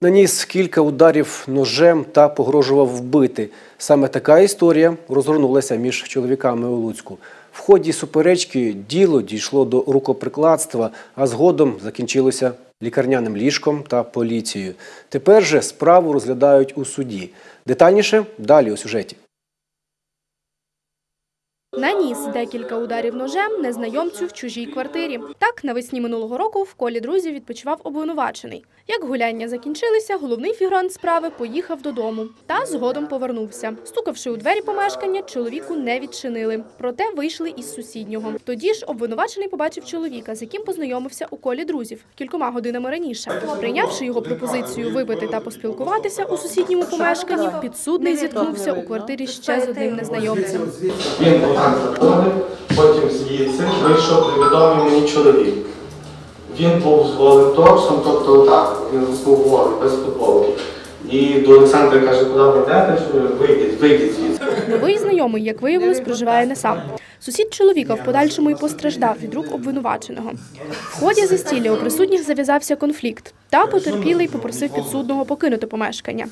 Наніс кілька ударів ножем та погрожував вбити. Саме така історія розгорнулася між чоловіками у Луцьку. В ході суперечки діло дійшло до рукоприкладства, а згодом закінчилося лікарняним ліжком та поліцією. Тепер же справу розглядають у суді. Детальніше далі у сюжеті. Наніс декілька ударів ножем незнайомцю в чужій квартирі. Так, навесні минулого року в колі друзів відпочивав обвинувачений. Як гуляння закінчилися, головний фігурант справи поїхав додому та згодом повернувся. Стукавши у двері помешкання, чоловіку не відчинили. Проте вийшли із сусіднього. Тоді ж обвинувачений побачив чоловіка, з яким познайомився у колі друзів кількома годинами раніше. Прийнявши його пропозицію випити та поспілкуватися у сусідньому помешканні, підсудний зіткнувся у квартирі ще з одним незнайомцем. Заходив, потім звідси вийшов невідомий мені чоловік. Він був з голим торсом, тобто отак, він був голий, без футболки. І до Олександра каже, куди ви йдете, вийдіть, вийдіть звідси. Новий знайомий, як виявилось, проживає не сам. Сусід чоловіка в подальшому й постраждав від рук обвинуваченого. В ході застілля у присутніх зав'язався конфлікт, та потерпілий попросив підсудного покинути помешкання.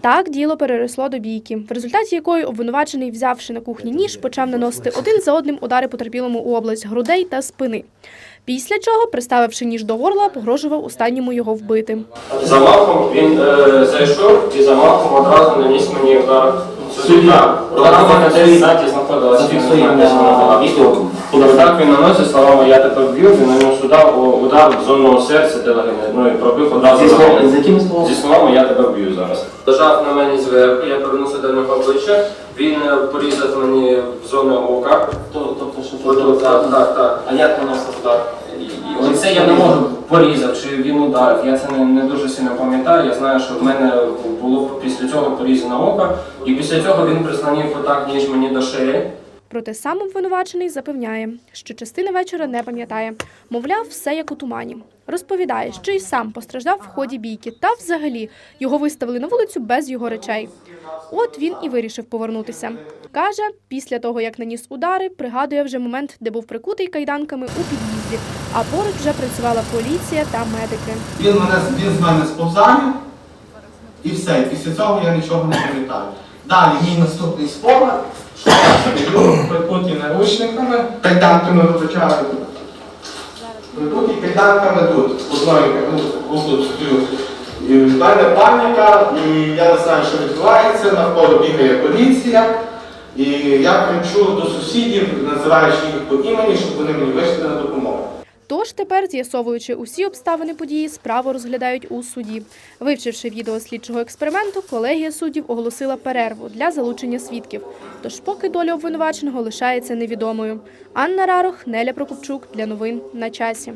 Так діло переросло до бійки, в результаті якої обвинувачений, взявши на кухні ніж, почав наносити один за одним удари потерпілому у область грудей та спини. Після чого, приставивши ніж до горла, погрожував останньому його вбити. Замахом він е, зайшов і замахом одразу наніс мені удар. Суддя, одразу на де знаті знаходилася фіксуємо відео. Так він наносить словами я тебе вб'ю, він на нього судав удар в зону серця, де. Ну і пробив одразу. Зі словами- з якими словами? Зі словами я тебе вб'ю зараз. Лежав на мені зверху, я повернувся до нього обличчя, він е, порізав мені в зону ока. Тобто, що Тобто, Так, так, так. А як наносив удар? Оце я не можу порізав, чи він ударив. Я це не, не дуже сильно пам'ятаю. Я знаю, що в мене було після цього порізана око, і після цього він прислонив отак ніж мені до шиї. Проте сам обвинувачений запевняє, що частини вечора не пам'ятає. Мовляв, все як у тумані. Розповідає, що й сам постраждав в ході бійки, та взагалі його виставили на вулицю без його речей. От він і вирішив повернутися. Каже, після того, як наніс удари, пригадує вже момент, де був прикутий кайданками у під'їзді, а поруч вже працювала поліція та медики. Він, мене, він з мене сповзає, і все. Після цього я нічого не пам'ятаю. Далі мій наступний спогад, що я прикуті наручниками, кайданками вибачаю. Прикуті кайданками тут, одною тут. І в мене паніка, і я не знаю, що відбувається, навколо бігає поліція. І я кричу до сусідів, називаючи їх по імені, щоб вони мені вийшли на допомогу. Тож тепер, з'ясовуючи усі обставини події, справу розглядають у суді. Вивчивши відео слідчого експерименту, колегія суддів оголосила перерву для залучення свідків. Тож поки доля обвинуваченого лишається невідомою. Анна Рарох, Неля Прокопчук для новин на часі.